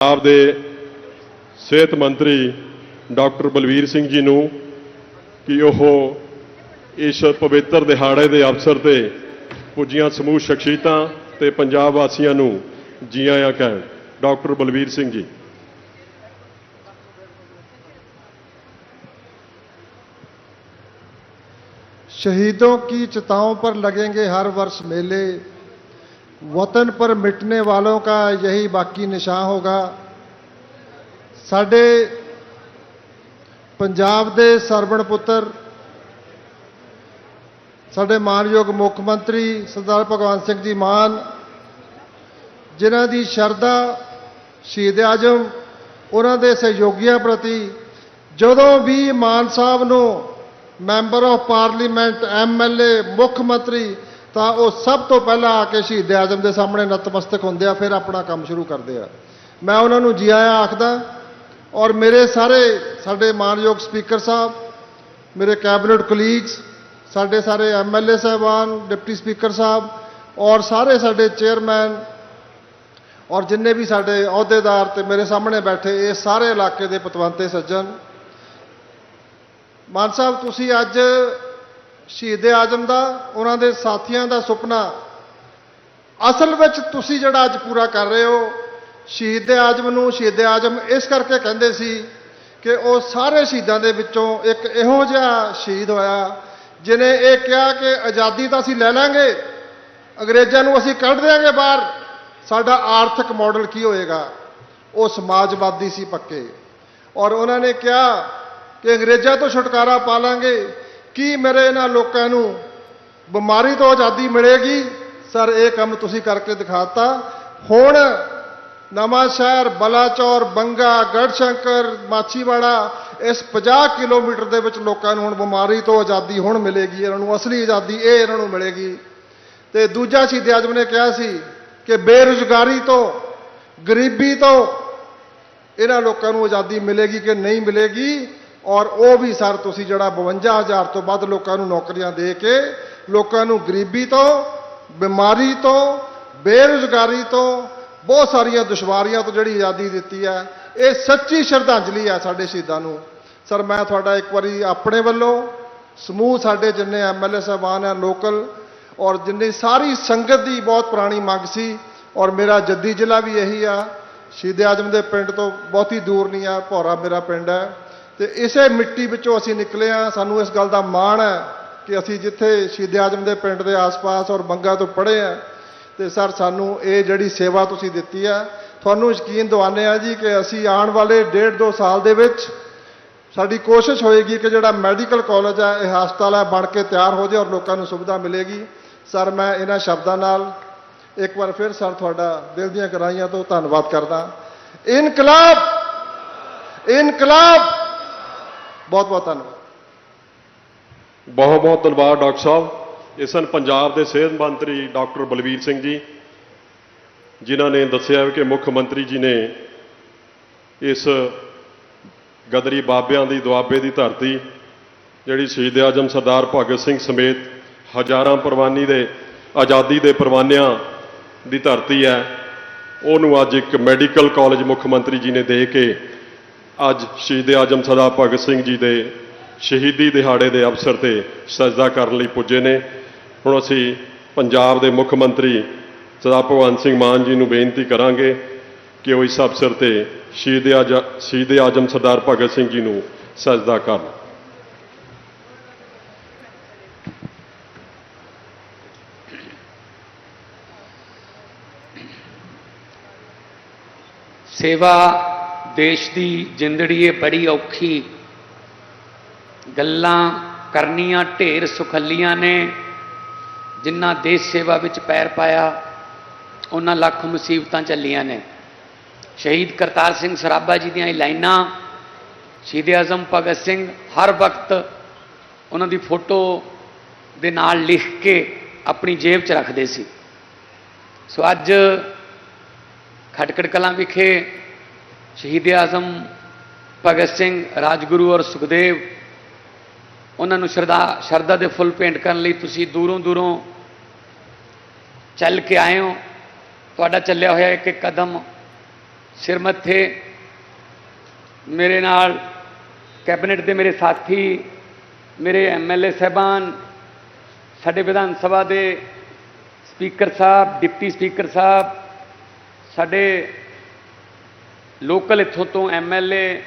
ਪੰਜਾਬ ਦੇ ਸਿਹਤ ਮੰਤਰੀ ਡਾਕਟਰ ਬਲਵੀਰ ਸਿੰਘ ਜੀ ਨੂੰ ਕਿ ਉਹ ਇਸ ਪਵਿੱਤਰ ਦਿਹਾੜੇ ਦੇ ਅਵਸਰ ਤੇ ਪੁੱਜੀਆਂ ਸਮੂਹ ਸ਼ਖਸੀਅਤਾਂ ਤੇ ਪੰਜਾਬ ਵਾਸੀਆਂ ਨੂੰ ਜੀ ਆਇਆਂ ਕਹਿਣ ਡਾਕਟਰ ਬਲਵੀਰ ਸਿੰਘ ਜੀ शहीदों की चिताओं पर लगेंगे हर वर्ष मेले वतन पर मिटने वालों का यही बाकी निशान होगा ਸਾਡੇ ਪੰਜਾਬ ਦੇ ਸਰਵਣ ਪੁੱਤਰ ਸਾਡੇ ਮਾਨਯੋਗ ਮੁੱਖ ਮੰਤਰੀ ਸਰਦਾਰ ਭਗਵੰਤ ਸਿੰਘ ਜੀ ਮਾਨ ਜਿਨ੍ਹਾਂ ਦੀ ਸ਼ਰਧਾ ਸ਼ਹੀਦ ਆਜਮ ਉਹਨਾਂ ਦੇ ਸਹਿਯੋਗੀਆਂ ਪ੍ਰਤੀ ਜਦੋਂ ਵੀ ਮਾਨ ਸਾਹਿਬ ਨੂੰ ਮੈਂਬਰ ਆਫ ਪਾਰਲੀਮੈਂਟ ਐਮਐਲਏ ਮੁੱਖ ਮੰਤਰੀ ਤਾਂ ਉਹ ਸਭ ਤੋਂ ਪਹਿਲਾਂ ਆ ਕੇ ਸ਼ਹੀਦ ਆਜ਼ਮ ਦੇ ਸਾਹਮਣੇ ਨਤਮਸਤਕ ਹੁੰਦੇ ਆ, ਫਿਰ ਆਪਣਾ ਕੰਮ ਸ਼ੁਰੂ ਕਰਦੇ ਆ। ਮੈਂ ਉਹਨਾਂ ਨੂੰ ਜੀ ਆਇਆਂ ਆਖਦਾ, ਔਰ ਮੇਰੇ ਸਾਰੇ ਸਾਡੇ ਮਾਨਯੋਗ ਸਪੀਕਰ ਸਾਹਿਬ, ਮੇਰੇ ਕੈਬਨਿਟ ਕੁਲੀਗਸ, ਸਾਡੇ ਸਾਰੇ ਐਮਐਲਏ ਸਾਹਿਬਾਨ, ਡਿਪਟੀ ਸਪੀਕਰ ਸਾਹਿਬ, ਔਰ ਸਾਰੇ ਸਾਡੇ ਚੇਅਰਮੈਨ, ਔਰ ਜਿੰਨੇ ਵੀ ਸਾਡੇ ਅਹੁਦੇਦਾਰ ਤੇ ਮੇਰੇ ਸਾਹਮਣੇ ਬੈਠੇ, ਇਹ ਸਾਰੇ ਇਲਾਕੇ ਦੇ ਪਤਵੰਤੇ ਸੱਜਣ। ਮਾਨ ਸਾਹਿਬ, ਤੁਸੀਂ ਅੱਜ ਸ਼ਹੀਦ ਆਜਮ ਦਾ, ਉਹਨਾਂ ਦੇ ਸਾਥੀਆਂ ਦਾ ਸੁਪਨਾ। ਅਸਲ ਵਿੱਚ ਤੁਸੀਂ ਜਿਹੜਾ ਅੱਜ ਪੂਰਾ ਕਰ ਰਹੇ ਹੋ, ਸ਼ਹੀਦ ਆਜਮ ਨੂੰ, ਸ਼ਹੀਦ ਆਜਮ ਇਸ ਕਰਕੇ ਕਹਿੰਦੇ ਸੀ ਕਿ ਉਹ ਸਾਰੇ ਸ਼ਹੀਦਾਂ ਦੇ ਵਿੱਚੋਂ ਇੱਕ ਇਹੋ ਜਿਹਾ ਸ਼ਹੀਦ ਹੋਇਆ ਜਿਨੇ ਇਹ ਕਿਹਾ ਕਿ ਆਜ਼ਾਦੀ ਤਾਂ ਅਸੀਂ ਲੈ ਲਾਂਗੇ, ਅੰਗਰੇਜ਼ਾਂ ਨੂੰ ਅਸੀਂ ਕੱਢ ਦਿਆਂਗੇ ਬਾਹਰ, ਸਾਡਾ ਆਰਥਿਕ ਮਾਡਲ ਕੀ ਹੋਏਗਾ? ਉਹ ਸਮਾਜਵਾਦੀ ਸੀ ਪੱਕੇ। ਔਰ ਉਹਨਾਂ ਨੇ ਕਿਹਾ ਕਿ ਅੰਗਰੇਜ਼ਾਂ ਤੋਂ ਛੁਟਕਾਰਾ ਪਾ ਲਾਂਗੇ ਕੀ ਮੇਰੇ ਇਹਨਾਂ ਲੋਕਾਂ ਨੂੰ ਬਿਮਾਰੀ ਤੋਂ ਆਜ਼ਾਦੀ ਮਿਲੇਗੀ? ਸਰ, ਇਹ ਕੰਮ ਤੁਸੀਂ ਕਰਕੇ ਦਿਖਾਤਾ। ਹੁਣ ਨਵਾਂ ਸ਼ਹਿਰ, ਬਲਾਚੌਰ, ਬੰਗਾ, ਗੜਸ਼ੰਕਰ, ਮਾਛੀਵਾੜਾ, ਇਸ 50 ਕਿਲੋਮੀਟਰ ਦੇ ਵਿੱਚ ਲੋਕਾਂ ਨੂੰ ਹੁਣ ਬਿਮਾਰੀ ਤੋਂ ਆਜ਼ਾਦੀ ਹੁਣ ਮਿਲੇਗੀ। ਇਹਨਾਂ ਨੂੰ ਅਸਲੀ ਆਜ਼ਾਦੀ, ਇਹ ਇਹਨਾਂ ਨੂੰ ਮਿਲੇਗੀ। ਤੇ ਦੂਜਾ ਸ਼ਹੀਦ ਆਜਮ ਨੇ ਕਿਹਾ ਸੀ ਕਿ ਬੇਰੁਜ਼ਗਾਰੀ ਤੋਂ, ਗਰੀਬੀ ਤੋਂ ਇਹਨਾਂ ਲੋਕਾਂ ਨੂੰ ਆਜ਼ਾਦੀ ਮਿਲੇਗੀ ਕਿ ਨਹੀਂ ਮਿਲੇਗੀ? ਔਰ ਉਹ ਵੀ ਸਰ ਤੁਸੀਂ ਜਿਹੜਾ 52000 ਤੋਂ ਵੱਧ ਲੋਕਾਂ ਨੂੰ ਨੌਕਰੀਆਂ ਦੇ ਕੇ ਲੋਕਾਂ ਨੂੰ ਗਰੀਬੀ ਤੋਂ, ਬਿਮਾਰੀ ਤੋਂ, ਬੇਰੁਜ਼ਗਾਰੀ ਤੋਂ, ਬਹੁਤ ਸਾਰੀਆਂ ਦੁਸ਼ਵਾਰੀਆਂ ਤੋਂ ਜਿਹੜੀ ਆਜ਼ਾਦੀ ਦਿੱਤੀ ਹੈ, ਇਹ ਸੱਚੀ ਸ਼ਰਧਾਂਜਲੀ ਹੈ ਸਾਡੇ ਸ਼ਹੀਦਾਂ ਨੂੰ। ਸਰ, ਮੈਂ ਤੁਹਾਡਾ ਇੱਕ ਵਾਰੀ ਆਪਣੇ ਵੱਲੋਂ ਸਮੂਹ ਸਾਡੇ ਜਿੰਨੇ ਐਮਐਲਏ ਸਾਹਿਬਾਨ ਆ ਲੋਕਲ, ਔਰ ਜਿੰਨੀ ਸਾਰੀ ਸੰਗਤ ਦੀ ਬਹੁਤ ਪੁਰਾਣੀ ਮੰਗ ਸੀ, ਔਰ ਮੇਰਾ ਜੱਦੀ ਜ਼ਿਲ੍ਹਾ ਵੀ ਇਹੀ ਆ। ਸ਼ਹੀਦ ਆਜਮ ਦੇ ਪਿੰਡ ਤੋਂ ਬਹੁਤੀ ਦੂਰ ਨਹੀਂ ਆ, ਭੌਰਾ ਮੇਰਾ ਪਿੰਡ ਹੈ। ਤੇ ਇਸੇ ਮਿੱਟੀ ਵਿੱਚੋਂ ਅਸੀਂ ਨਿਕਲੇ ਆ ਸਾਨੂੰ ਇਸ ਗੱਲ ਦਾ ਮਾਣ ਹੈ ਕਿ ਅਸੀਂ ਜਿੱਥੇ ਸ਼ਹੀਦ ਆਜਮ ਦੇ ਪਿੰਡ ਦੇ ਆਸ-ਪਾਸ ਔਰ ਬੰਗਾ ਤੋਂ ਪੜ੍ਹੇ ਆ ਤੇ ਸਰ, ਸਾਨੂੰ ਇਹ ਜਿਹੜੀ ਸੇਵਾ ਤੁਸੀਂ ਦਿੱਤੀ ਆ ਤੁਹਾਨੂੰ ਯਕੀਨ ਦਿਵਾਉਂਦੇ ਆ ਜੀ ਕਿ ਅਸੀਂ ਆਉਣ ਵਾਲੇ ਡੇਢ ਦੋ ਸਾਲ ਦੇ ਵਿੱਚ ਸਾਡੀ ਕੋਸ਼ਿਸ਼ ਹੋਏਗੀ ਕਿ ਜਿਹੜਾ ਮੈਡੀਕਲ ਕਾਲਜ ਹੈ, ਇਹ ਹਸਪਤਾਲ ਹੈ, ਬਣ ਕੇ ਤਿਆਰ ਹੋ ਜਾਏ ਔਰ ਲੋਕਾਂ ਨੂੰ ਸੁਵਿਧਾ ਮਿਲੇਗੀ। ਸਰ, ਮੈਂ ਇਹਨਾਂ ਸ਼ਬਦਾਂ ਨਾਲ ਇੱਕ ਵਾਰ ਫਿਰ ਸਰ, ਤੁਹਾਡਾ ਦਿਲ ਦੀਆਂ ਗਰਾਈਆਂ ਤੋਂ ਧੰਨਵਾਦ ਕਰਦਾ। ਇਨਕਲਾਬ! ਇਨਕਲਾਬ! ਬਹੁਤ ਬਹੁਤ ਧੰਨਵਾਦ। ਬਹੁਤ ਬਹੁਤ ਧੰਨਵਾਦ ਡਾਕਟਰ ਸਾਹਿਬ। ਇਹ ਸਨ ਪੰਜਾਬ ਦੇ ਸਿਹਤ ਮੰਤਰੀ ਡਾਕਟਰ ਬਲਵੀਰ ਸਿੰਘ ਜੀ, ਜਿਨ੍ਹਾਂ ਨੇ ਦੱਸਿਆ ਕਿ ਮੁੱਖ ਮੰਤਰੀ ਜੀ ਨੇ ਇਸ ਗਦਰੀ ਬਾਬਿਆਂ ਦੀ, ਦੁਆਬੇ ਦੀ ਧਰਤੀ, ਜਿਹੜੀ ਸ਼ਹੀਦ ਆਜਮ ਸਰਦਾਰ ਭਗਤ ਸਿੰਘ ਸਮੇਤ ਹਜ਼ਾਰਾਂ ਪ੍ਰਵਾਨੀ ਦੇ, ਆਜ਼ਾਦੀ ਦੇ ਪ੍ਰਵਾਨਿਆਂ ਦੀ ਧਰਤੀ ਹੈ, ਉਹਨੂੰ ਅੱਜ ਇੱਕ ਮੈਡੀਕਲ ਕਾਲਜ ਮੁੱਖ ਮੰਤਰੀ ਜੀ ਨੇ ਦੇ ਕੇ ਅੱਜ ਸ਼ਹੀਦ ਆਜਮ ਸਰਦਾਰ ਭਗਤ ਸਿੰਘ ਜੀ ਦੇ ਸ਼ਹੀਦੀ ਦਿਹਾੜੇ ਦੇ ਅਵਸਰ ਤੇ ਸਜਦਾ ਕਰਨ ਲਈ ਪੁੱਜੇ ਨੇ। ਹੁਣ ਅਸੀਂ ਪੰਜਾਬ ਦੇ ਮੁੱਖ ਮੰਤਰੀ ਸਰਦਾਰ ਭਗਵੰਤ ਸਿੰਘ ਮਾਨ ਜੀ ਨੂੰ ਬੇਨਤੀ ਕਰਾਂਗੇ ਕਿ ਉਹ ਇਸ ਅਵਸਰ ਤੇ ਸ਼ਹੀਦ ਆਜ਼ਮ ਸ਼ਹੀਦ ਆਜਮ ਸਰਦਾਰ ਭਗਤ ਸਿੰਘ ਜੀ ਨੂੰ ਸਜਦਾ ਕਰਨ। ਸੇਵਾ ਦੇਸ਼ ਦੀ ਜ਼ਿੰਦੜੀ ਏ ਬੜੀ ਔਖੀ। ਗੱਲਾਂ ਕਰਨੀਆਂ ਢੇਰ ਸੁਖੱਲੀਆਂ ਨੇ। ਜਿਨ੍ਹਾਂ ਦੇਸ਼ ਸੇਵਾ ਵਿੱਚ ਪੈਰ ਪਾਇਆ, ਉਹਨਾਂ ਲੱਖ ਮੁਸੀਬਤਾਂ ਚੱਲੀਆਂ ਨੇ। ਸ਼ਹੀਦ ਕਰਤਾਰ ਸਿੰਘ ਸਰਾਭਾ ਜੀ ਦੀਆਂ ਇਹ ਲਾਈਨਾਂ, ਸ਼ਹੀਦ ਆਜ਼ਮ ਭਗਤ ਸਿੰਘ ਹਰ ਵਕਤ ਉਹਨਾਂ ਦੀ ਫੋਟੋ ਦੇ ਨਾਲ ਲਿਖ ਕੇ ਆਪਣੀ ਜੇਬ 'ਚ ਰੱਖਦੇ ਸੀ। ਸੋ ਅੱਜ ਖਟਕੜ ਕਲਾਂ ਵਿਖੇ ਸ਼ਹੀਦ ਆਜ਼ਮ ਭਗਤ ਸਿੰਘ, ਰਾਜਗੁਰੂ ਔਰ ਸੁਖਦੇਵ, ਉਹਨਾਂ ਨੂੰ ਸ਼ਰਧਾ ਸ਼ਰਧਾ ਦੇ ਫੁੱਲ ਭੇਂਟ ਕਰਨ ਲਈ ਤੁਸੀਂ ਦੂਰੋਂ ਦੂਰੋਂ ਚੱਲ ਕੇ ਆਏ ਹੋ। ਤੁਹਾਡਾ ਚੱਲਿਆ ਹੋਇਆ ਇੱਕ ਇੱਕ ਕਦਮ ਸਿਰ ਮੱਥੇ। ਮੇਰੇ ਨਾਲ ਕੈਬਨਿਟ ਦੇ ਮੇਰੇ ਸਾਥੀ, ਮੇਰੇ ਐਮਐਲਏ ਸਹਿਬਾਨ, ਸਾਡੇ ਵਿਧਾਨ ਸਭਾ ਦੇ ਸਪੀਕਰ ਸਾਹਿਬ, ਡਿਪਟੀ ਸਪੀਕਰ ਸਾਹਿਬ, ਸਾਡੇ ਲੋਕਲ ਇੱਥੋਂ ਤੋਂ ਐਮਐਲਏ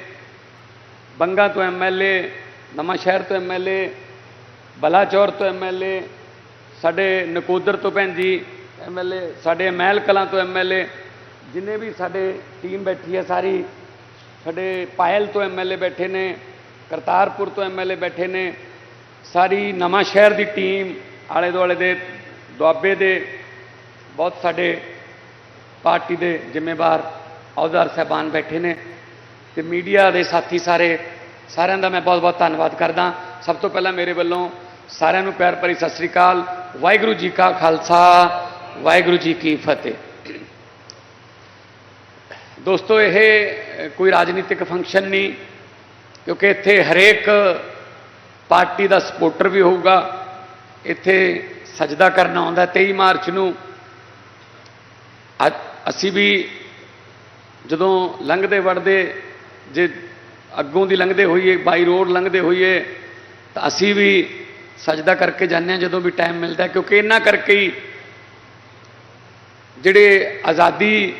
ਬੰਗਾ ਤੋਂ ਐਮਐਲਏ ਨਵਾਂ ਸ਼ਹਿਰ ਤੋਂ ਐਮਐਲਏ ਬਲਾਚੌਰ ਤੋਂ ਐਮਐਲਏ ਸਾਡੇ ਨਕੋਦਰ ਤੋਂ ਭੈਣ ਜੀ ਐਮਐਲਏ ਸਾਡੇ ਮਹਿਲ ਕਲਾਂ ਤੋਂ ਐਮਐਲਏ ਜਿੰਨੇ ਵੀ ਸਾਡੇ ਟੀਮ ਬੈਠੀ ਹੈ ਸਾਰੀ, ਸਾਡੇ ਪਾਇਲ ਤੋਂ ਐਮਐਲਏ ਬੈਠੇ ਨੇ, ਕਰਤਾਰਪੁਰ ਤੋਂ ਐਮਐਲਏ ਬੈਠੇ ਨੇ, ਸਾਰੀ ਨਵਾਂ ਸ਼ਹਿਰ ਦੀ ਟੀਮ ਆਲੇ ਦੁਆਲੇ ਦੇ, ਦੁਆਬੇ ਦੇ, ਬਹੁਤ ਸਾਡੇ ਪਾਰਟੀ ਦੇ ਜ਼ਿੰਮੇਵਾਰ ਅਹੁਦਾਰ ਸਾਹਿਬਾਨ ਬੈਠੇ ਨੇ ਤੇ ਮੀਡੀਆ ਦੇ ਸਾਥੀ ਸਾਰੇ, ਸਾਰਿਆਂ ਦਾ ਮੈਂ ਬਹੁਤ ਬਹੁਤ ਧੰਨਵਾਦ ਕਰਦਾ। ਸਭ ਤੋਂ ਪਹਿਲਾਂ ਮੇਰੇ ਵੱਲੋਂ ਸਾਰਿਆਂ ਨੂੰ ਪਿਆਰ ਭਰੀ ਸਤਿ ਸ੍ਰੀ ਅਕਾਲ। ਵਾਹਿਗੁਰੂ ਜੀ ਕਾ ਖਾਲਸਾ, ਵਾਹਿਗੁਰੂ ਜੀ ਕੀ ਫਤਿਹ। ਦੋਸਤੋ, ਇਹ ਕੋਈ ਰਾਜਨੀਤਿਕ ਫੰਕਸ਼ਨ ਨਹੀਂ, ਕਿਉਂਕਿ ਇੱਥੇ ਹਰੇਕ ਪਾਰਟੀ ਦਾ ਸਪੋਰਟਰ ਵੀ ਹੋਊਗਾ। ਇੱਥੇ ਸਜਦਾ ਕਰਨ ਆਉਂਦਾ 23 ਮਾਰਚ ਨੂੰ। ਅਸੀਂ ਵੀ ਜਦੋਂ ਲੰਘਦੇ ਵੜਦੇ, ਜੇ ਅੱਗੋਂ ਦੀ ਲੰਘਦੇ ਹੋਈਏ, ਬਾਈ ਰੋਡ ਲੰਘਦੇ ਹੋਈਏ, ਤਾਂ ਅਸੀਂ ਵੀ ਸਜਦਾ ਕਰਕੇ ਜਾਂਦੇ ਹਾਂ ਜਦੋਂ ਵੀ ਟਾਈਮ ਮਿਲਦਾ ਕਿਉਂਕਿ ਇਹਨਾਂ ਕਰਕੇ ਹੀ ਜਿਹੜੇ ਆਜ਼ਾਦੀ,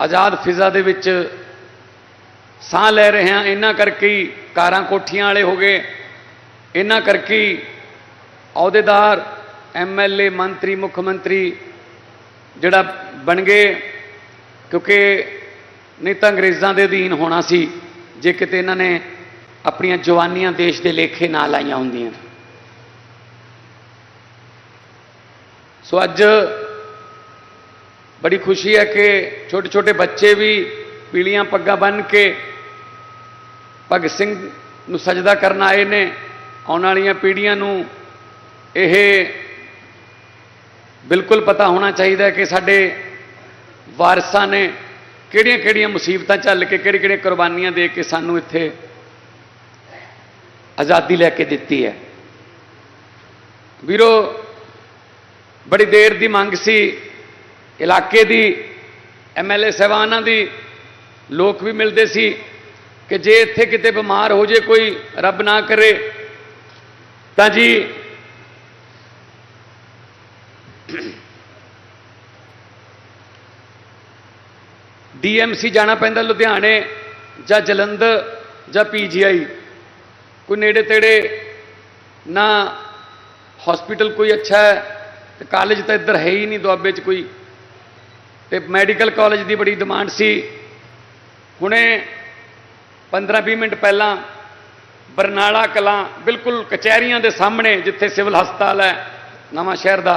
ਆਜ਼ਾਦ ਫਿਜ਼ਾ ਦੇ ਵਿੱਚ ਸਾਹ ਲੈ ਰਹੇ ਹਾਂ, ਇਹਨਾਂ ਕਰਕੇ ਹੀ ਕਾਰਾਂ ਕੋਠੀਆਂ ਵਾਲੇ ਹੋ ਗਏ, ਇਹਨਾਂ ਕਰਕੇ ਹੀ ਅਹੁਦੇਦਾਰ ਐਮਐਲਏ ਮੰਤਰੀ, ਮੁੱਖ ਮੰਤਰੀ ਜਿਹੜਾ ਬਣ ਗਏ। ਕਿਉਂਕਿ ਨਹੀਂ ਤਾਂ ਅੰਗਰੇਜ਼ਾਂ ਦੇ ਅਧੀਨ ਹੋਣਾ ਸੀ ਜੇ ਕਿਤੇ ਇਹਨਾਂ ਨੇ ਆਪਣੀਆਂ ਜਵਾਨੀਆਂ ਦੇਸ਼ ਦੇ ਲੇਖੇ ਨਾ ਲਾਈਆਂ ਹੁੰਦੀਆਂ। ਸੋ ਅੱਜ ਬੜੀ ਖੁਸ਼ੀ ਹੈ ਕਿ ਛੋਟੇ ਛੋਟੇ ਬੱਚੇ ਵੀ ਪੀਲੀਆਂ ਪੱਗਾਂ ਬੰਨ੍ਹ ਕੇ ਭਗਤ ਸਿੰਘ ਨੂੰ ਸਜਦਾ ਕਰਨ ਆਏ ਨੇ। ਆਉਣ ਵਾਲੀਆਂ ਪੀੜ੍ਹੀਆਂ ਨੂੰ ਇਹ ਬਿਲਕੁਲ ਪਤਾ ਹੋਣਾ ਚਾਹੀਦਾ ਕਿ ਸਾਡੇ ਵਾਰਸਾਂ ਨੇ ਕਿਹੜੀਆਂ-ਕਿਹੜੀਆਂ ਮੁਸੀਬਤਾਂ ਚੱਲ ਕੇ ਕਿਹੜੀ-ਕਿਹੜੀਆਂ ਕੁਰਬਾਨੀਆਂ ਦੇ ਕੇ ਸਾਨੂੰ ਇੱਥੇ ਆਜ਼ਾਦੀ ਲੈ ਕੇ ਦਿੱਤੀ ਹੈ। ਵੀਰੋ, ਬੜੀ ਦੇਰ ਦੀ ਮੰਗ ਸੀ, ਇਲਾਕੇ ਦੀ ਐਮਐਲਏ ਸਾਹਿਬਾਨਾਂ ਦੀ, ਲੋਕ ਵੀ ਮਿਲਦੇ ਸੀ ਕਿ ਜੇ ਇੱਥੇ ਕਿਤੇ ਬਿਮਾਰ ਹੋ ਜੇ ਕੋਈ, ਰੱਬ ਨਾ ਕਰੇ, ਤਾਂ ਜੀ ਡੀਐਮਸੀ ਜਾਣਾ ਪੈਂਦਾ ਲੁਧਿਆਣੇ ਜਾਂ ਜਲੰਧਰ ਜਾਂ ਪੀਜੀਆਈ। ਕੋਈ ਨੇੜੇ ਤੇੜੇ ਨਾ ਹਸਪੀਟਲ ਕੋਈ ਅੱਛਾ ਹੈ ਤੇ ਕਾਲਜ ਤਾਂ ਇੱਧਰ ਹੈ ਹੀ ਨਹੀਂ, ਦੁਆਬੇ 'ਚ ਕੋਈ। ਤੇ ਮੈਡੀਕਲ ਕਾਲਜ ਦੀ ਬੜੀ ਡਿਮਾਂਡ ਸੀ। ਹੁਣੇ 15-20 ਮਿੰਟ ਪਹਿਲਾਂ ਬਰਨਾਲਾ ਕਲਾਂ, ਬਿਲਕੁਲ ਕਚਹਿਰੀਆਂ ਦੇ ਸਾਹਮਣੇ ਜਿੱਥੇ ਸਿਵਲ ਹਸਪਤਾਲ ਹੈ ਨਵਾਂ ਸ਼ਹਿਰ ਦਾ,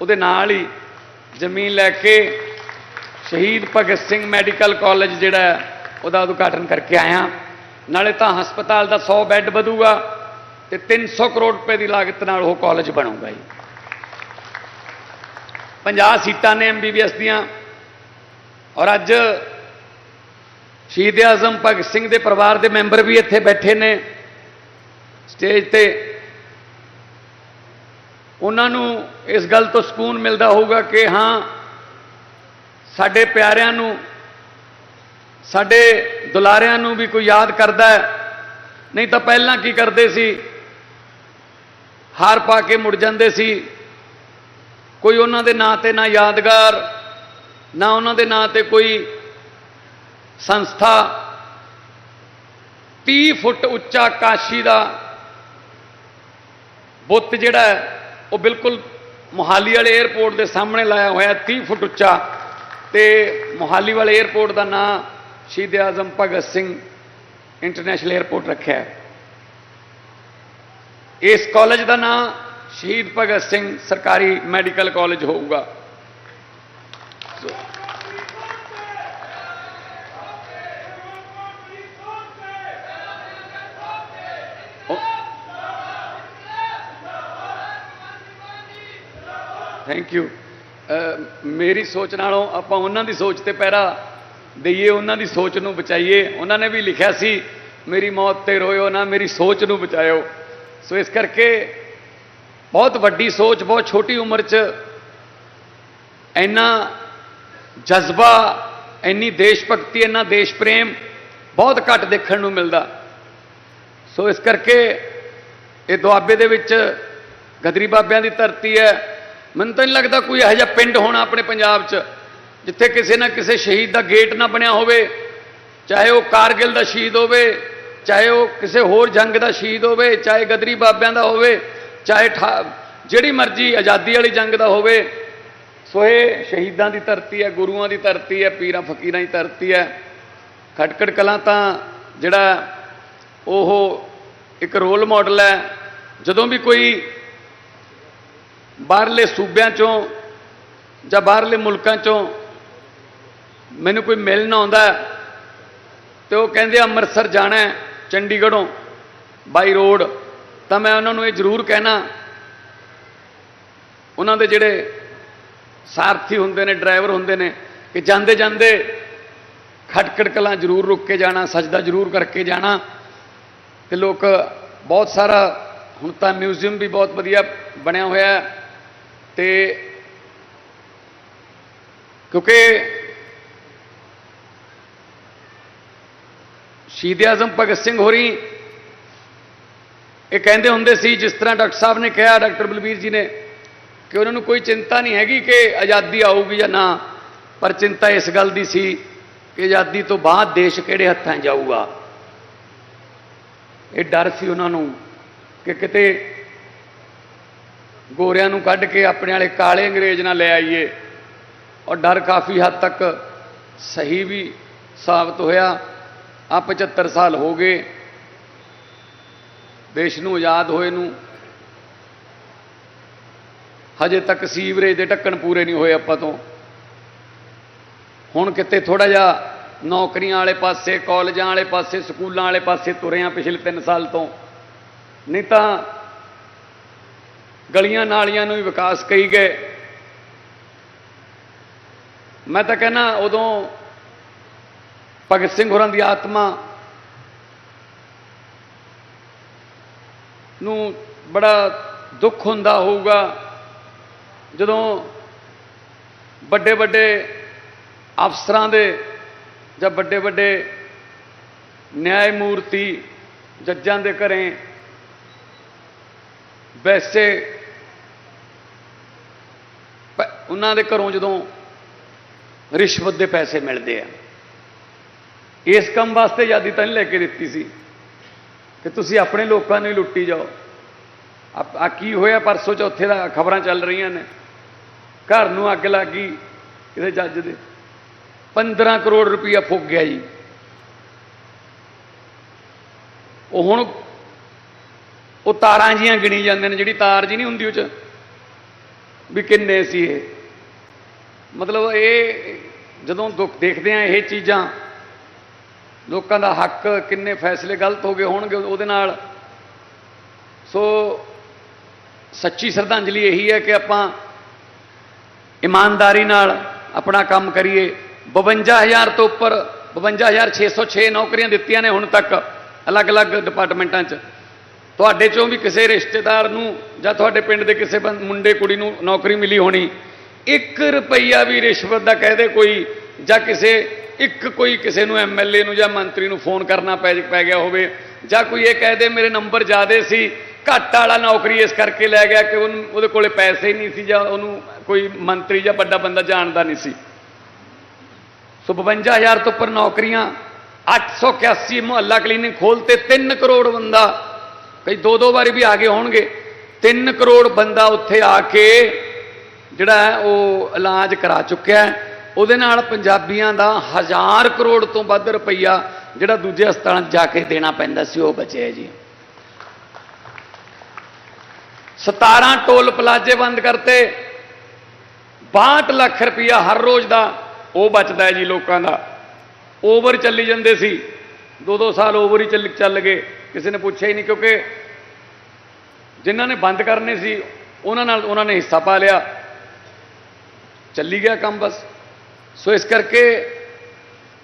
ਉਹਦੇ ਨਾਲ ਹੀ ਜ਼ਮੀਨ ਲੈ ਕੇ ਸ਼ਹੀਦ ਭਗਤ ਸਿੰਘ ਮੈਡੀਕਲ ਕਾਲਜ ਜਿਹੜਾ ਉਹਦਾ ਉਦਘਾਟਨ ਕਰਕੇ ਆਇਆ। ਨਾਲੇ ਤਾਂ ਹਸਪਤਾਲ ਦਾ 100 ਬੈੱਡ ਵਧੂਗਾ ਤੇ 300 ਕਰੋੜ ਰੁਪਏ ਦੀ ਲਾਗਤ ਨਾਲ ਉਹ ਕਾਲਜ ਬਣੂਗਾ ਜੀ। 50 ਸੀਟਾਂ ਨੇ ਐਮਬੀਬੀਐਸ ਦੀਆਂ। ਔਰ ਅੱਜ ਸ਼ਹੀਦ ਆਜ਼ਮ ਭਗਤ ਸਿੰਘ ਦੇ ਪਰਿਵਾਰ ਦੇ ਮੈਂਬਰ ਵੀ ਇੱਥੇ ਬੈਠੇ ਨੇ ਸਟੇਜ ਤੇ। ਉਹਨਾਂ ਨੂੰ ਇਸ ਗੱਲ ਤੋਂ ਸਕੂਨ ਮਿਲਦਾ ਹੋਊਗਾ ਕਿ ਹਾਂ ਸਾਡੇ ਪਿਆਰਿਆਂ ਨੂੰ, ਸਾਡੇ ਦੁਲਾਰਿਆਂ ਨੂੰ ਵੀ ਕੋਈ ਯਾਦ ਕਰਦਾ ਨਹੀਂ ਤਾਂ ਪਹਿਲਾਂ ਕੀ ਕਰਦੇ ਸੀ? ਹਾਰ ਪਾ ਕੇ ਮੁੜ ਜਾਂਦੇ ਸੀ। ਕੋਈ ਉਹਨਾਂ ਦੇ ਨਾਂ ਤੇ ਨਾ ਯਾਦਗਾਰ, ਨਾ ਉਹਨਾਂ ਦੇ ਨਾਂ ਤੇ ਕੋਈ ਸੰਸਥਾ। 30 ਫੁੱਟ ਉੱਚਾ ਕਾਸ਼ੀ ਦਾ ਬੁੱਤ ਜਿਹੜਾ ਹੈ, ਉਹ ਬਿਲਕੁਲ ਮੋਹਾਲੀ ਵਾਲੇ 에ਅਰਪੋਰਟ ਦੇ ਸਾਹਮਣੇ ਲਾਇਆ ਹੋਇਆ 30 ਫੁੱਟ ਉੱਚਾ। ਤੇ ਮੋਹਾਲੀ ਵਾਲੇ 에ਅਰਪੋਰਟ ਦਾ ਨਾਂ ਸ਼ਹੀਦ ਆਜ਼ਮ ਭਗਤ ਸਿੰਘ ਇੰਟਰਨੈਸ਼ਨਲ 에ਅਰਪੋਰਟ ਰੱਖਿਆ ਹੈ। ਇਸ ਕਾਲਜ ਦਾ ਨਾਂ ਸ਼ਹੀਦ ਭਗਤ ਸਿੰਘ ਸਰਕਾਰੀ ਮੈਡੀਕਲ ਕਾਲਜ ਹੋਊਗਾ। ਥੈਂਕ ਯੂ ਮੇਰੀ ਸੋਚ ਨਾਲੋਂ ਆਪਾਂ ਉਹਨਾਂ ਦੀ ਸੋਚ ਤੇ ਪਹਿਰਾ ਦਈਏ, ਉਹਨਾਂ ਦੀ ਸੋਚ ਨੂੰ ਬਚਾਈਏ। ਉਹਨਾਂ ਨੇ ਵੀ ਲਿਖਿਆ ਸੀ, ਮੇਰੀ ਮੌਤ ਤੇ ਰੋਇਓ ਨਾ, ਮੇਰੀ ਸੋਚ ਨੂੰ ਬਚਾਇਓ। ਸੋ ਇਸ ਕਰਕੇ ਬਹੁਤ ਵੱਡੀ ਸੋਚ, ਬਹੁਤ ਛੋਟੀ ਉਮਰ 'ਚ ਇੰਨਾ ਜਜ਼ਬਾ, ਇੰਨੀ ਦੇਸ਼ ਭਗਤੀ ਇੰਨਾ ਦੇਸ਼ ਪ੍ਰੇਮ ਬਹੁਤ ਘੱਟ ਦੇਖਣ ਨੂੰ ਮਿਲਦਾ। ਸੋ ਇਸ ਕਰਕੇ ਇਹ ਦੁਆਬੇ ਦੇ ਵਿੱਚ ਗਦਰੀ ਬਾਬਿਆਂ ਦੀ ਧਰਤੀ ਹੈ। ਮੈਨੂੰ ਤਾਂ ਨਹੀਂ ਲੱਗਦਾ ਕੋਈ ਇਹੋ ਜਿਹਾ ਪਿੰਡ ਹੋਣਾ ਆਪਣੇ ਪੰਜਾਬ 'ਚ, ਜਿੱਥੇ ਕਿਸੇ ਨਾ ਕਿਸੇ ਸ਼ਹੀਦ ਦਾ ਗੇਟ ਨਾ ਬਣਿਆ ਹੋਵੇ। ਚਾਹੇ ਉਹ ਕਾਰਗਿਲ ਦਾ ਸ਼ਹੀਦ ਹੋਵੇ, ਚਾਹੇ ਉਹ ਕਿਸੇ ਹੋਰ ਜੰਗ ਦਾ ਸ਼ਹੀਦ ਹੋਵੇ, ਚਾਹੇ ਗਦਰੀ ਬਾਬਿਆਂ ਦਾ ਹੋਵੇ, ਚਾਹੇ ਠਾ- ਜਿਹੜੀ ਮਰਜ਼ੀ ਆਜ਼ਾਦੀ ਵਾਲੀ ਜੰਗ ਦਾ ਹੋਵੇ। ਸੋ ਇਹ ਸ਼ਹੀਦਾਂ ਦੀ ਧਰਤੀ ਹੈ, ਗੁਰੂਆਂ ਦੀ ਧਰਤੀ ਹੈ, ਪੀਰਾਂ ਫਕੀਰਾਂ ਦੀ ਧਰਤੀ ਹੈ। ਖਟਕੜ ਕਲਾਂ ਤਾਂ ਜਿਹੜਾ ਉਹ ਇੱਕ ਰੋਲ ਮਾਡਲ ਹੈ। ਜਦੋਂ ਵੀ ਕੋਈ ਬਾਹਰਲੇ ਸੂਬਿਆਂ ਚੋਂ ਜਾਂ ਬਾਹਰਲੇ ਮੁਲਕਾਂ ਚੋਂ ਮੈਨੂੰ ਕੋਈ ਮਿਲਣ ਆਉਂਦਾ ਹੈ, ਤੇ ਉਹ ਕਹਿੰਦੇ ਅੰਮ੍ਰਿਤਸਰ ਜਾਣਾ ਚੰਡੀਗੜ੍ਹੋਂ ਬਾਈ ਰੋਡ ਤਾਂ ਮੈਂ ਉਹਨਾਂ ਨੂੰ ਇਹ ਜ਼ਰੂਰ ਕਹਿਣਾ ਉਹਨਾਂ ਦੇ ਜਿਹੜੇ ਸਾਰਥੀ ਹੁੰਦੇ ਨੇ ਡਰਾਈਵਰ ਹੁੰਦੇ ਨੇ ਕਿ ਜਾਂਦੇ ਜਾਂਦੇ ਖਟਕੜ ਕਲਾਂ ਜ਼ਰੂਰ ਰੁਕ ਕੇ ਜਾਣਾ ਸਜਦਾ ਜ਼ਰੂਰ ਕਰਕੇ ਜਾਣਾ। ਤੇ ਲੋਕ ਬਹੁਤ ਸਾਰਾ ਹੁਣ ਤਾਂ ਮਿਊਜ਼ੀਅਮ ਵੀ ਬਹੁਤ ਵਧੀਆ ਬਣਿਆ ਹੋਇਆ ਹੈ। ਤੇ ਕਿਉਂਕਿ ਸ਼ਹੀਦ ਆਜ਼ਮ ਭਗਤ ਸਿੰਘ ਹੋਰੀ ਇਹ ਕਹਿੰਦੇ ਹੁੰਦੇ ਸੀ, ਜਿਸ ਤਰ੍ਹਾਂ ਡਾਕਟਰ ਸਾਹਿਬ ਨੇ ਕਿਹਾ, ਡਾਕਟਰ ਬਲਬੀਰ ਜੀ ਨੇ, ਕਿ ਉਹਨਾਂ ਨੂੰ ਕੋਈ ਚਿੰਤਾ ਨਹੀਂ ਹੈਗੀ ਕਿ ਆਜ਼ਾਦੀ ਆਊਗੀ ਜਾਂ ਨਾ, ਪਰ ਚਿੰਤਾ ਇਸ ਗੱਲ ਦੀ ਸੀ ਕਿ ਆਜ਼ਾਦੀ ਤੋਂ ਬਾਅਦ ਦੇਸ਼ ਕਿਹੜੇ ਹੱਥਾਂ ਜਾਊਗਾ। ਇਹ ਡਰ ਸੀ ਉਹਨਾਂ ਨੂੰ ਕਿ ਕਿਤੇ ਗੋਰਿਆਂ ਨੂੰ ਕੱਢ ਕੇ ਆਪਣੇ ਵਾਲੇ ਕਾਲੇ ਅੰਗਰੇਜ਼ ਨਾਲ ਲੈ ਆਈਏ। ਔਰ ਡਰ ਕਾਫੀ ਹੱਦ ਤੱਕ ਸਹੀ ਵੀ ਸਾਬਤ ਹੋਇਆ। ਆ 75 ਸਾਲ ਹੋ ਗਏ। ਦੇਸ਼ ਨੂੰ ਆਜ਼ਾਦ ਹੋਏ ਨੂੰ। ਹਜੇ ਤੱਕ ਸੀਵਰੇਜ ਦੇ ਢੱਕਣ ਪੂਰੇ ਨਹੀਂ ਹੋਏ ਆਪਾਂ ਤੋਂ। ਹੁਣ ਕਿਤੇ ਥੋੜਾ ਜਿਹਾ ਨੌਕਰੀਆਂ ਵਾਲੇ ਪਾਸੇ, ਕਾਲਜਾਂ ਵਾਲੇ ਪਾਸੇ, ਸਕੂਲਾਂ ਵਾਲੇ ਪਾਸੇ ਤੁਰੇ ਆ ਪਿਛਲੇ 3 ਸਾਲ ਤੋਂ। ਨਹੀਂ ਤਾਂ ਗਲੀਆਂ ਨਾਲੀਆਂ ਨੂੰ ਵੀ ਵਿਕਾਸ ਕਹੀ ਗਏ। ਮੈਂ ਤਾਂ ਕਹਿੰਦਾ ਉਦੋਂ ਭਗਤ ਸਿੰਘ ਹੋਰਾਂ ਦੀ ਆਤਮਾ ਨੂੰ ਬੜਾ ਦੁੱਖ ਹੁੰਦਾ ਹੋਊਗਾ, ਜਦੋਂ ਵੱਡੇ ਵੱਡੇ ਅਫਸਰਾਂ ਦੇ ਜਾਂ ਵੱਡੇ ਵੱਡੇ ਨਿਆਂ ਮੂਰਤੀ ਜੱਜਾਂ ਦੇ ਘਰੇ ਵੈਸੇ ਉਹਨਾਂ ਦੇ ਘਰੋਂ ਜਦੋਂ ਰਿਸ਼ਵਤ ਦੇ ਪੈਸੇ ਮਿਲਦੇ ਆ। ਇਸ ਕੰਮ ਵਾਸਤੇ ਆਜ਼ਾਦੀ ਤਾਂ ਨਹੀਂ ਲੈ ਕੇ ਦਿੱਤੀ ਸੀ ਕਿ ਤੁਸੀਂ ਆਪਣੇ ਲੋਕਾਂ ਨੂੰ ਹੀ ਲੁੱਟੀ ਜਾਓ। ਆ ਕੀ ਹੋਇਆ ਪਰਸੋਂ ਚੌਥੇ ਦਾ ਖਬਰਾਂ ਚੱਲ ਰਹੀਆਂ ਨੇ। ਘਰ ਨੂੰ ਅੱਗ ਲੱਗ ਗਈ ਕਿਸੇ ਜੱਜ ਦੇ। 15 ਕਰੋੜ ਰੁਪਈਆ ਫੁੱਕ ਗਿਆ ਜੀ। ਉਹ ਹੁਣ ਉਹ ਤਾਰਾਂ ਜੀਆਂ ਗਿਣੀ ਜਾਂਦੇ ਨੇ, ਜਿਹੜੀ ਤਾਰ ਜੀ ਨਹੀਂ ਹੁੰਦੀ ਉਹ ਚ, ਵੀ ਕਿੰਨੇ ਸੀ ਇਹ? ਮਤਲਬ ਇਹ ਜਦੋਂ ਦੁੱਖ ਦੇਖਦੇ ਆ ਇਹ ਚੀਜ਼ਾਂ, ਲੋਕਾਂ ਦਾ ਹੱਕ ਕਿੰਨੇ ਫੈਸਲੇ ਗਲਤ ਹੋ ਗਏ ਹੋਣਗੇ ਉਹਦੇ ਨਾਲ। ਸੋ ਸੱਚੀ ਸ਼ਰਧਾਂਜਲੀ ਇਹੀ ਹੈ ਕਿ ਆਪਾਂ ਇਮਾਨਦਾਰੀ ਨਾਲ ਆਪਣਾ ਕੰਮ ਕਰੀਏ। 52000 ਤੋਂ ਉੱਪਰ 52606 ਨੌਕਰੀਆਂ ਦਿੱਤੀਆਂ ਨੇ ਹੁਣ ਤੱਕ ਅਲੱਗ-ਅਲੱਗ ਡਿਪਾਰਟਮੈਂਟਾਂ 'ਚ। ਤੁਹਾਡੇ ਚੋਂ ਵੀ ਕਿਸੇ ਰਿਸ਼ਤੇਦਾਰ ਨੂੰ ਜਾਂ ਤੁਹਾਡੇ ਪਿੰਡ ਦੇ ਕਿਸੇ ਬੰ- ਮੁੰਡੇ, ਕੁੜੀ ਨੂੰ ਨੌਕਰੀ ਮਿਲੀ ਹੋਣੀ 1 ਰੁਪਈਆ ਵੀ ਰਿਸ਼ਵਤ ਦਾ ਕਹਦੇ ਕੋਈ, ਜਾਂ ਕਿਸੇ, ਇੱਕ ਕੋਈ ਕਿਸੇ ਨੂੰ ਐਮਐਲਏ ਨੂੰ ਜਾਂ ਮੰਤਰੀ ਨੂੰ ਫੋਨ ਕਰਨਾ ਪੈ ਪੈ ਗਿਆ ਹੋਵੇ, ਜਾਂ ਕੋਈ ਇਹ ਕਹਦੇ ਮੇਰੇ ਨੰਬਰ ਜ਼ਿਆਦੇ ਸੀ, ਘੱਟ ਵਾਲਾ ਨੌਕਰੀ ਇਸ ਕਰਕੇ ਲੈ ਗਿਆ ਕਿ ਉਹਨੂੰ, ਉਹਦੇ ਕੋਲੇ ਪੈਸੇ ਨਹੀਂ ਸੀ ਜਾਂ ਉਹਨੂੰ ਕੋਈ ਮੰਤਰੀ ਜਾਂ ਵੱਡਾ ਬੰਦਾ ਜਾਣਦਾ ਨਹੀਂ ਸੀ। ਸੋ 52000 ਤੋਂ ਉੱਪਰ ਨੌਕਰੀਆਂ 881 ਮੁਹੱਲਾ ਕਲੀਨਿਕ ਖੋਲਤੇ 3 ਕਰੋੜ ਬੰਦਾ, ਕਈ ਦੋ ਦੋ ਵਾਰੀ ਵੀ ਆ ਗਏ ਹੋਣਗੇ 3 ਕਰੋੜ ਬੰਦਾ ਉੱਥੇ ਆ ਕੇ ਜਿਹੜਾ ਹੈ, ਉਹ ਇਲਾਜ ਕਰਾ ਚੁੱਕਿਆ ਉਹਦੇ ਨਾਲ ਪੰਜਾਬੀਆਂ ਦਾ ਹਜ਼ਾਰ ਕਰੋੜ ਤੋਂ ਵੱਧ ਰੁਪਈਆ ਜਿਹੜਾ ਦੂਜੇ ਹਸਪਤਾਲਾਂ 'ਚ ਜਾ ਕੇ ਦੇਣਾ ਪੈਂਦਾ ਸੀ, ਉਹ ਬਚਿਆ ਜੀ। 17 ਟੋਲ ਪਲਾਜ਼ੇ ਬੰਦ ਕਰਤੇ। 62 ਲੱਖ ਰੁਪਈਆ ਹਰ ਰੋਜ਼ ਦਾ ਉਹ ਬਚਦਾ ਹੈ ਜੀ ਲੋਕਾਂ ਦਾ। ਓਵਰ ਚੱਲੀ ਜਾਂਦੇ ਸੀ। ਦੋ ਦੋ ਸਾਲ ਓਵਰ ਹੀ ਚੱਲ ਚੱਲ ਗਏ। ਕਿਸੇ ਨੇ ਪੁੱਛਿਆ ਹੀ ਨਹੀਂ, ਕਿਉਂਕਿ ਜਿਨ੍ਹਾਂ ਨੇ ਬੰਦ ਕਰਨੇ ਸੀ, ਉਹਨਾਂ ਨਾਲ, ਉਹਨਾਂ ਨੇ ਹਿੱਸਾ ਪਾ ਲਿਆ। ਚੱਲੀ ਗਿਆ ਕੰਮ ਬਸ। ਸੋ ਇਸ ਕਰਕੇ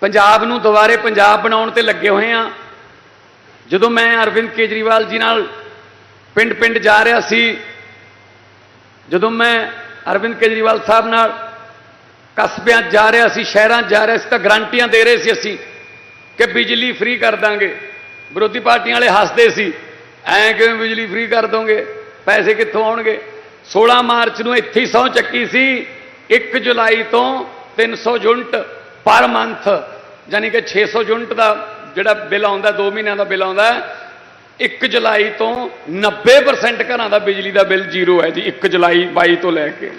ਪੰਜਾਬ ਨੂੰ ਦੁਬਾਰੇ ਪੰਜਾਬ ਬਣਾਉਣ ਤੇ ਲੱਗੇ ਹੋਏ ਆ ਜਦੋਂ ਮੈਂ ਅਰਵਿੰਦ ਕੇਜਰੀਵਾਲ ਜੀ ਨਾਲ ਪਿੰਡ ਪਿੰਡ ਜਾ ਰਿਹਾ ਸੀ, ਜਦੋਂ ਮੈਂ ਅਰਵਿੰਦ ਕੇਜਰੀਵਾਲ ਸਾਹਿਬ ਨਾਲ ਕਸਬਿਆਂ 'ਚ ਜਾ ਰਿਹਾ ਸੀ, ਸ਼ਹਿਰਾਂ 'ਚ ਜਾ ਰਿਹਾ ਸੀ, ਤਾਂ ਗਰੰਟੀਆਂ ਦੇ ਰਹੇ ਸੀ ਅਸੀਂ ਕਿ ਬਿਜਲੀ ਫ੍ਰੀ ਕਰ ਦਾਂਗੇ। ਵਿਰੋਧੀ ਪਾਰਟੀਆਂ ਵਾਲੇ ਹੱਸਦੇ ਸੀ, ਐਂ ਕਿਵੇਂ ਬਿਜਲੀ ਫ੍ਰੀ ਕਰ ਦੋਗੇ? ਪੈਸੇ ਕਿੱਥੋਂ ਆਉਣਗੇ? 16 ਮਾਰਚ ਨੂੰ ਇੱਥੇ ਹੀ ਸਹੁੰ ਚੱਕੀ ਸੀ। 1 ਜੁਲਾਈ ਤੋਂ 300 ਯੂਨਿਟ ਪਰ ਮੰਥ, ਯਾਨੀ ਕਿ 600 ਯੂਨਿਟ ਦਾ ਜਿਹੜਾ ਬਿੱਲ ਆਉਂਦਾ 2 ਮਹੀਨਿਆਂ ਦਾ ਬਿੱਲ ਆਉਂਦਾ 1 ਜੁਲਾਈ ਤੋਂ 90% ਘਰਾਂ ਦਾ ਬਿਜਲੀ ਦਾ ਬਿੱਲ ਜ਼ੀਰੋ ਹੈ ਜੀ 1 ਜੁਲਾਈ 22 ਤੋਂ ਲੈ ਕੇ।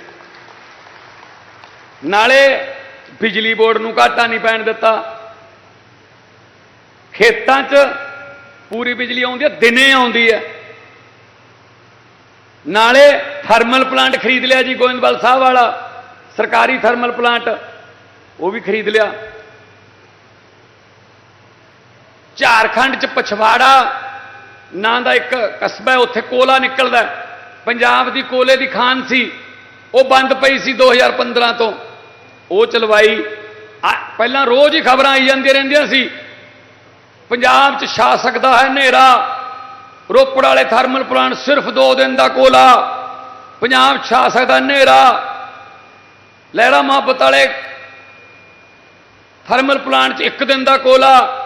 ਨਾਲੇ ਬਿਜਲੀ ਬੋਰਡ ਨੂੰ ਘਾਟਾ ਨਹੀਂ ਪੈਣ ਦਿੱਤਾ। ਖੇਤਾਂ 'ਚ ਪੂਰੀ ਬਿਜਲੀ ਆਉਂਦੀ ਹੈ, ਦਿਨੇ ਆਉਂਦੀ ਹੈ। ਨਾਲੇ ਥਰਮਲ ਪਲਾਂਟ ਖਰੀਦ ਲਿਆ ਜੀ, ਗੋਇੰਦਵਾਲ ਸਾਹਿਬ ਵਾਲਾ। ਸਰਕਾਰੀ ਥਰਮਲ ਪਲਾਂਟ, ਉਹ ਵੀ ਖਰੀਦ ਲਿਆ। ਝਾਰਖੰਡ 'ਚ ਪਛਵਾੜਾ, ਨਾਂ ਦਾ ਇੱਕ ਕਸਬਾ ਹੈ, ਉੱਥੇ ਕੋਲਾ ਨਿਕਲਦਾ ਪੰਜਾਬ ਦੀ ਕੋਲੇ ਦੀ ਖਾਨ ਸੀ, ਉਹ ਬੰਦ ਪਈ ਸੀ 2015 ਤੋਂ। ਉਹ ਚਲਵਾਈ ਪਹਿਲਾਂ ਰੋਜ਼ ਹੀ ਖਬਰਾਂ ਆਈ ਜਾਂਦੀਆਂ ਰਹਿੰਦੀਆਂ ਸੀ। ਪੰਜਾਬ 'ਚ ਛਾ ਸਕਦਾ ਹੈ ਹਨੇਰਾ। ਰੋਪੜ ਵਾਲੇ ਥਰਮਲ ਪਲਾਂਟ ਸਿਰਫ 2 ਦਿਨ ਦਾ ਕੋਲਾ। ਪੰਜਾਬ ਛਾ ਸਕਦਾ ਹਨੇਰਾ। ਲਹਿਰਾ ਮੁਹੱਬਤ ਵਾਲੇ ਥਰਮਲ ਪਲਾਂਟ 'ਚ ਇੱਕ ਦਿਨ ਦਾ ਕੋਲਾ,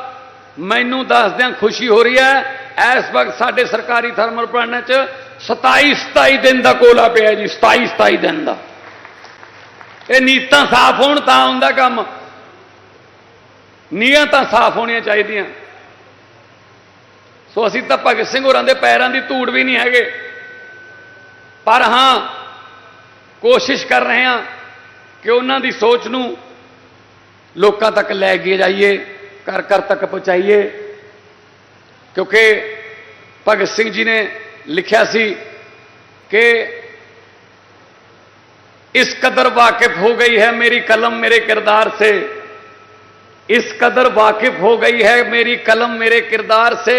ਮੈਨੂੰ ਦੱਸਦਿਆਂ ਖੁਸ਼ੀ ਹੋ ਰਹੀ ਹੈ, ਇਸ ਵਕਤ ਸਾਡੇ ਸਰਕਾਰੀ ਥਰਮਲ ਪਲਾਂਟਾਂ 'ਚ 27 27 ਦਿਨ ਦਾ ਕੋਲਾ ਪਿਆ ਜੀ 27 27 ਦਿਨ ਦਾ। ਇਹ ਨੀਤਾਂ ਸਾਫ਼ ਹੋਣ ਤਾਂ ਹੁੰਦਾ ਕੰਮ। ਨੀਅਤਾਂ ਸਾਫ਼ ਹੋਣੀਆਂ ਚਾਹੀਦੀਆਂ। ਸੋ ਅਸੀਂ ਤਾਂ ਭਗਤ ਸਿੰਘ ਹੋਰਾਂ ਦੇ ਪੈਰਾਂ ਦੀ ਧੂੜ ਵੀ ਨਹੀਂ ਹੈਗੇ। ਪਰ ਹਾਂ, ਕੋਸ਼ਿਸ਼ ਕਰ ਰਹੇ ਹਾਂ ਕਿ ਉਹਨਾਂ ਦੀ ਸੋਚ ਨੂੰ ਲੋਕਾਂ ਤੱਕ ਲੈ ਕੇ ਜਾਈਏ ਘਰ ਘਰ ਤੱਕ ਪਹੁੰਚਾਈਏ ਕਿਉਂਕਿ ਭਗਤ ਸਿੰਘ ਜੀ ਨੇ ਲਿਖਿਆ ਸੀ ਕਿ इस कदर वाकिफ हो गई है मेरी कलम मेरे किरदार से इस कदर वाकिफ हो गई है मेरी कलम मेरे किरदार से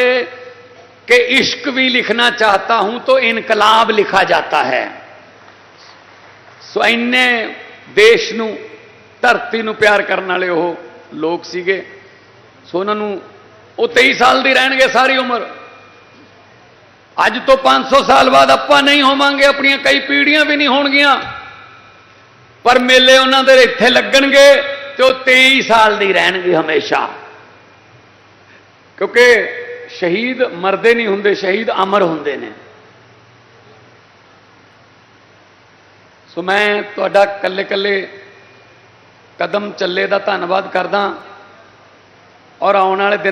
कि इश्क भी लिखना चाहता हूं तो इनकलाब लिखा जाता है ਸੋ ਇੰਨੇ ਦੇਸ਼ ਨੂੰ, ਧਰਤੀ ਨੂੰ ਪਿਆਰ ਕਰਨ ਵਾਲੇ ਉਹ ਲੋਕ ਸੀਗੇ। ਸੋ ਉਹਨਾਂ ਨੂੰ ਉਹ 23 ਸਾਲ ਦੀ ਰਹਿਣਗੇ ਸਾਰੀ ਉਮਰ। ਅੱਜ ਤੋਂ 500 ਸਾਲ ਬਾਅਦ ਆਪਾਂ ਨਹੀਂ ਹੋਵਾਂਗੇ, ਆਪਣੀਆਂ ਕਈ ਪੀੜ੍ਹੀਆਂ ਵੀ ਨਹੀਂ ਹੋਣਗੀਆਂ। ਪਰ ਮੇਲੇ ਉਹਨਾਂ ਦੇ ਇੱਥੇ ਲੱਗਣਗੇ ਤੇ ਉਹ 23 ਸਾਲ ਦੀ ਰਹਿਣਗੇ ਹਮੇਸ਼ਾ। ਕਿਉਂਕਿ ਸ਼ਹੀਦ ਮਰਦੇ ਨਹੀਂ ਹੁੰਦੇ, ਸ਼ਹੀਦ ਅਮਰ ਹੁੰਦੇ ਨੇ। ਸੋ ਮੈਂ ਤੁਹਾਡਾ ਕੱਲੇ ਕੱਲੇ ਕਦਮ ਚੱਲੇ ਦਾ ਧੰਨਵਾਦ ਕਰਦਾ ਔਰ ਆਉਣ ਵਾਲੇ ਦਿਨਾਂ